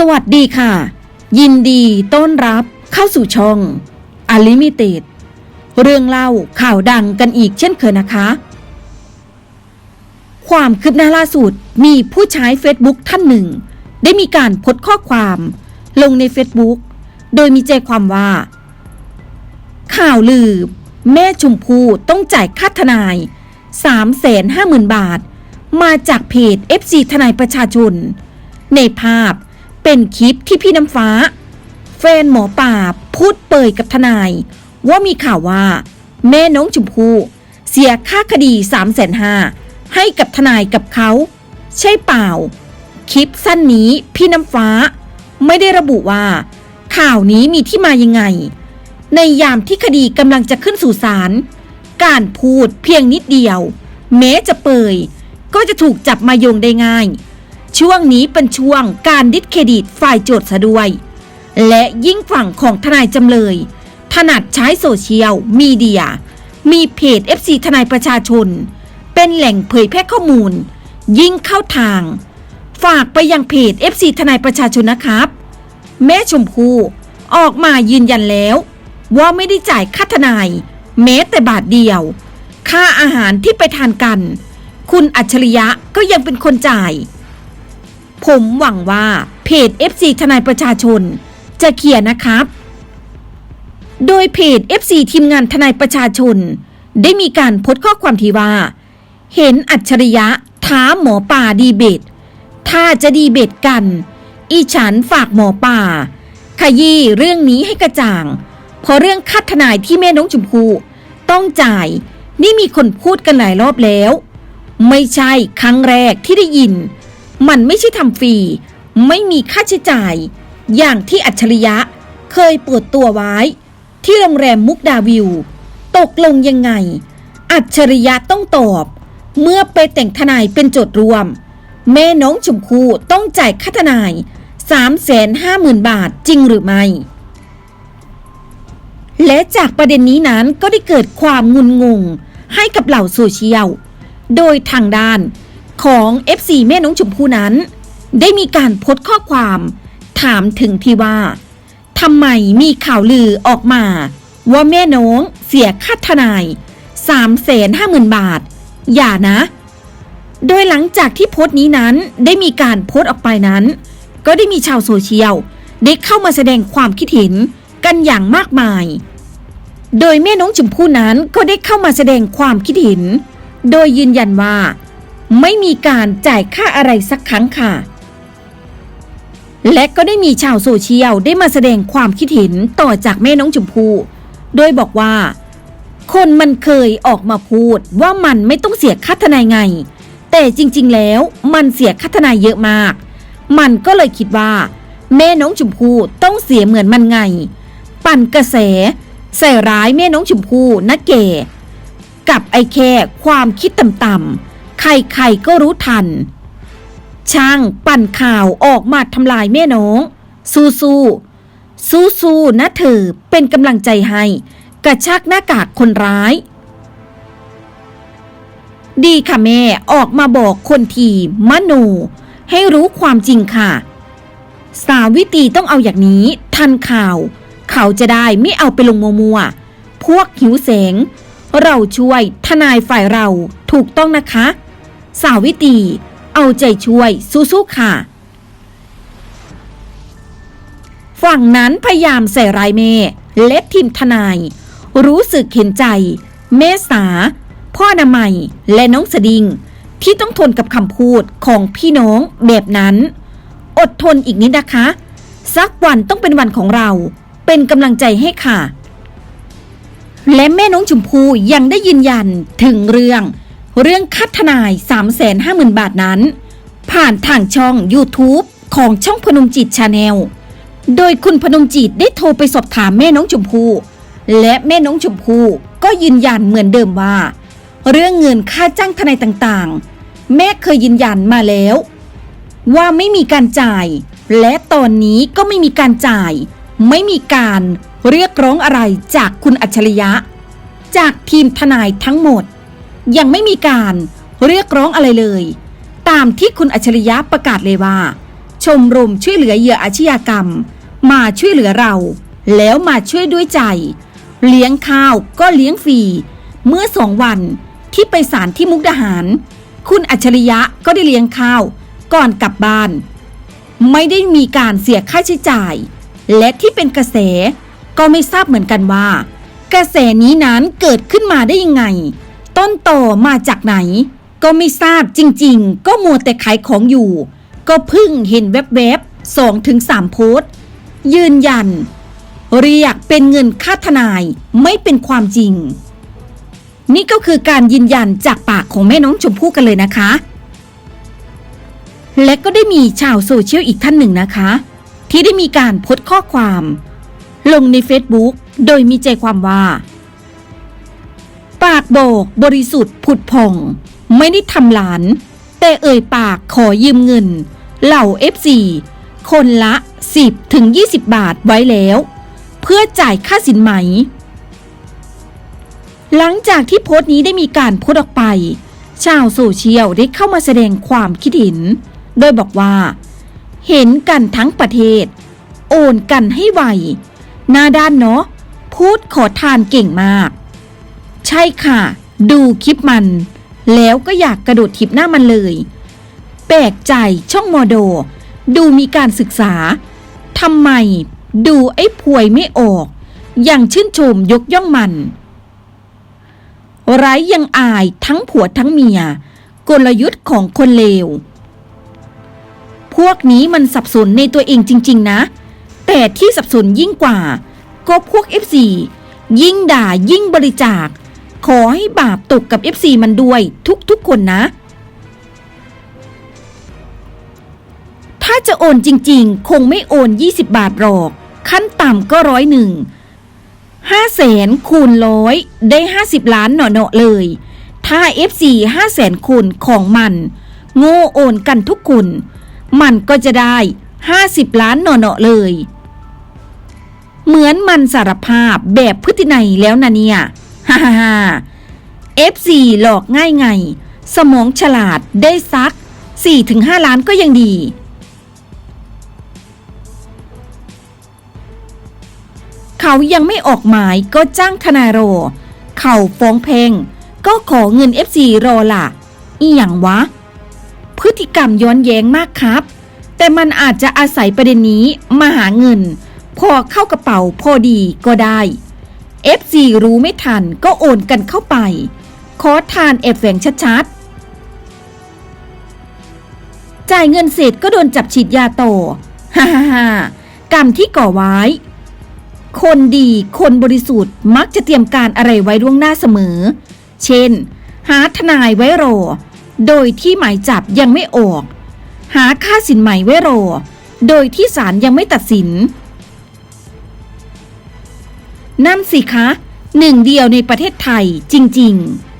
สวัสดีค่ะ ยินดีต้อนรับเข้าสู่ช่อง Unlimited เรื่องเล่าข่าวดังกันอีกเช่นเคยนะคะ ความคืบหน้าล่าสุดมีผู้ใช้ Facebook ท่านหนึ่ง ได้มีการโพสข้อความลงใน Facebook โดยมีใจความว่า ข่าวลือ แม่ชมพู่ต้องจ่ายค่าทนาย 350,000 บาท มาจากเพจ FC ทนายประชาชน ในภาพ เป็นคลิปที่พี่น้ำฟ้า แฟนหมอป่าพูดเปยกับทนาย ว่ามีข่าวว่า แม่น้องชมพู่เสียค่าคดี3 5 0 0 0ให้กับทนายกับเขา ใช่เปล่า คลิปสั้นนี้พี่น้ำฟ้า ไม่ได้ระบุว่า ข่าวนี้มีที่มายังไง ในยามที่คดีกำลังจะขึ้นสู่ศาลการพูดเพียงนิดเดียวแม้จะเปยก็จะถูกจับมาโยงได้ง่าย ช่วงนี้เป็นช่วงการดิสเครดิตฝ่ายโจทย์ซะด้วย และยิ่งฝั่งของทนายจำเลย ถนัดใช้โซเชียลมีเดีย มีเพจ FC ทนายประชาชน เป็นแหล่งเผยแพร่ข้อมูล ยิ่งเข้าทาง ฝากไปยังเพจ FC ทนายประชาชนนะครับ แม่ชมพู่ออกมายืนยันแล้ว ว่าไม่ได้จ่ายค่าทนาย แม้แต่บาทเดียว ค่าอาหารที่ไปทานกัน คุณอัจฉริยะก็ยังเป็นคนจ่าย ผมหวังว่าเพจ FC ทนายประชาชน จะเคลียร์นะครับ โดยเพจ FC ทีมงานทนายประชาชน ได้มีการโพสต์ข้อความที่ว่า เห็นอัจฉริยะท้าหมอป่าดีเบต ถ้าจะดีเบตกัน อีฉันฝากหมอป่า ขยี้เรื่องนี้ให้กระจ่าง เพราะเรื่องคัดทนายที่แม่น้องชมพู่ต้องจ่าย นี่มีคนพูดกันหลายรอบแล้ว ไม่ใช่ครั้งแรกที่ได้ยิน มันไม่ใช่ทำฟรี ไม่มีค่าใช้จ่าย อย่างที่อัจฉริยะเคยเปิดตัวไว้ ที่โรงแรมมุกดาวิว ตกลงยังไง อัจฉริยะต้องตอบ เมื่อไปแต่งทนายเป็นโจทย์รวม แม่น้องชมพู่ต้องจ่ายค่าทนาย 350,000 บาทจริงหรือไม่ และจากประเด็นนี้นั้นก็ได้เกิดความงุนงงให้กับเหล่าโซเชียล โดยทางด้าน ของ FC แม่น้องชมพู่นั้น ได้มีการโพสต์ข้อความ ถามถึงที่ว่าทำไมมีข่าวลือออกมา ว่าแม่น้องเสียค่าทนาย350,000 บาท อย่านะ โดยหลังจากที่โพสต์นี้นั้นได้มีการโพสต์ออกไปนั้น ก็ได้มีชาวโซเชียลได้เข้ามาแสดงความคิดเห็นกันอย่างมากมาย โดยแม่น้องชมพู่นั้นก็ได้เข้ามาแสดงความคิดเห็น โดยยืนยันว่า ไม่มีการจ่ายค่าอะไรสักครั้งค่ะ และก็ได้มีชาวโซเชียลได้มาแสดงความคิดเห็นต่อจากแม่น้องชมพู่โดยบอกว่า คนมันเคยออกมาพูดว่ามันไม่ต้องเสียค่าทนายไง แต่จริงๆแล้วมันเสียค่าทนายเยอะมาก มันก็เลยคิดว่า แม่น้องชมพู่ต้องเสียเหมือนมันไง ปั่นกระแส ใส่ร้ายแม่น้องชมพู่นะแก่กับไอ้แค่ความคิดต่ำๆ ใครๆก็รู้ทัน ช่างปั่นข่าวออกมาทำลายแม่น้อง สู้สู้สู้สู้นะเธอเป็นกำลังใจให้ กระชากหน้ากากคนร้าย ดีค่ะแม่ออกมาบอกคนทีมโน ให้รู้ความจริงค่ะ สาวิตีต้องเอาอย่างนี้ ทันข่าว เขาจะได้ไม่เอาไปลงมัวๆพวกหิวแสง เราช่วยทนายฝ่ายเราถูกต้องนะคะ สาวิตี เอาใจช่วยสู้ๆค่ะ ฝั่งนั้นพยายามใส่รายเมและทีมทนาย รู้สึกเห็นใจ เมษา พ่อนามัยและน้องสดิง ที่ต้องทนกับคำพูดของพี่น้องแบบนั้น อดทนอีกนิดนะคะ สักวันต้องเป็นวันของเรา เป็นกำลังใจให้ค่ะ และแม่น้องชมพู่ยังได้ยืนยันถึงเรื่อง เรื่องคัดทนาย 350,000 บาทนั้น ผ่านทางช่อง YouTube ของช่องพนมจิตชาแนล โดยคุณพนมจิตได้โทรไปสอบถามแม่น้องชมพู่และแม่น้องชมพู่ก็ยืนยันเหมือนเดิมว่า เรื่องเงินค่าจ้างทนายต่างๆ แม่เคยยืนยันมาแล้ว ว่าไม่มีการจ่าย และตอนนี้ก็ไม่มีการจ่าย ไม่มีการเรียกร้องอะไรจากคุณอัจฉริยะ จากทีมทนายทั้งหมด ยังไม่มีการเรียกร้องอะไรเลย ตามที่คุณอัจฉริยะประกาศเลยว่า ชมรมช่วยเหลือเหยื่ออาชญากรรม มาช่วยเหลือเรา แล้วมาช่วยด้วยใจ เลี้ยงข้าวก็เลี้ยงฟรีเมื่อสองวันที่ไปศาลที่มุกดาหาร คุณอัจฉริยะก็ได้เลี้ยงข้าวก่อนกลับบ้าน ไม่ได้มีการเสียค่าใช้จ่าย และที่เป็นกระแสก็ไม่ทราบเหมือนกันว่า กระแสนี้นั้นเกิดขึ้นมาได้ยังไง ต้นต่อมาจากไหน ก็ไม่ทราบจริงๆ ก็มัวแต่ขายของอยู่ ก็เพิ่งเห็นแวบๆสองถึงสามโพสยืนยัน เรียกเป็นเงินค่าทนายไม่เป็นความจริง นี่ก็คือการยืนยันจากปากของแม่น้องชมพู่กันเลยนะคะ และก็ได้มีชาวโซเชียลอีกท่านหนึ่งนะคะ ที่ได้มีการโพสต์ข้อความ ลงใน Facebook โดยมีใจความว่า ปากบอกบริสุทธิ์ผุดผ่อง ไม่ได้ทำหลาน แต่เอ่ยปากขอยืมเงิน เหล่า FC คนละ 10ถึง20 บาทไว้แล้ว เพื่อจ่ายค่าสินไหม หลังจากที่โพสต์นี้ได้มีการโพสต์ออกไป ชาวโซเชียลได้เข้ามาแสดงความคิดเห็น โดยบอกว่า เห็นกันทั้งประเทศ โอนกันให้ไวหน้าด้านเนาะพูดขอทานเก่งมาก ใช่ค่ะ ดูคลิปมัน แล้วก็อยากกระโดดทิปหน้ามันเลย แปลกใจช่องมอโด ดูมีการศึกษาทำไม ดูไอ้พวยไม่ออก อย่างชื่นชมยกย่องมันไร้ยังอายทั้งผัวทั้งเมีย กลยุทธ์ของคนเลว พวกนี้มันสับสนในตัวเองจริง ๆ นะ แต่ที่สับสนยิ่งกว่า ก็พวก FC ยิ่งด่ายิ่งบริจาค ขอให้บาปตกกับ FC มันด้วยทุกๆคนนะ ถ้าจะโอนจริงๆ คงไม่โอน 20 บาทหรอก ขั้นต่ำก็ร้อยหนึ่งห้าแสนคูณร้อยได้ห้าสิบล้านหน่อๆเลย ถ้า FC ห้าแสนคูณของมัน โง่โอนกันทุกคน มันก็จะได้ห้าสิบล้านหน่อๆเลย เหมือนมันสารภาพแบบพฤตินัยแล้วนะเนี่ย ฮ่าฮ่าฮ่า FC หลอกง่ายไง สมองฉลาดได้ซัก 4-5 ล้านก็ยังดี เขายังไม่ออกหมายก็จ้างทนายรเขาฟ้องเพลง ก็ขอเงิน FC รอล่ะ อีหยังวะ พฤติกรรมย้อนแย้งมากครับ แต่มันอาจจะอาศัยประเด็นนี้มาหาเงิน พอเข้ากระเป๋าพอดีก็ได้ FC รู้ไม่ทันก็โอนกันเข้าไป ขอทานแอบแฝงชัดๆ จ่ายเงินเสร็จก็โดนจับฉีดยาต่อ ฮ่าฮ่าฮ่ากรรมที่ก่อไว้ คนดีคนบริสุทธิ์มักจะเตรียมการอะไรไว้ล่วงหน้าเสมอ เช่น หาทนายไว้รอ โดยที่หมายจับยังไม่ออก หาค่าสินใหม่ไว้รอ โดยที่ศาลยังไม่ตัดสิน นั่นสิคะ หนึ่งเดียวในประเทศไทยจริง ๆ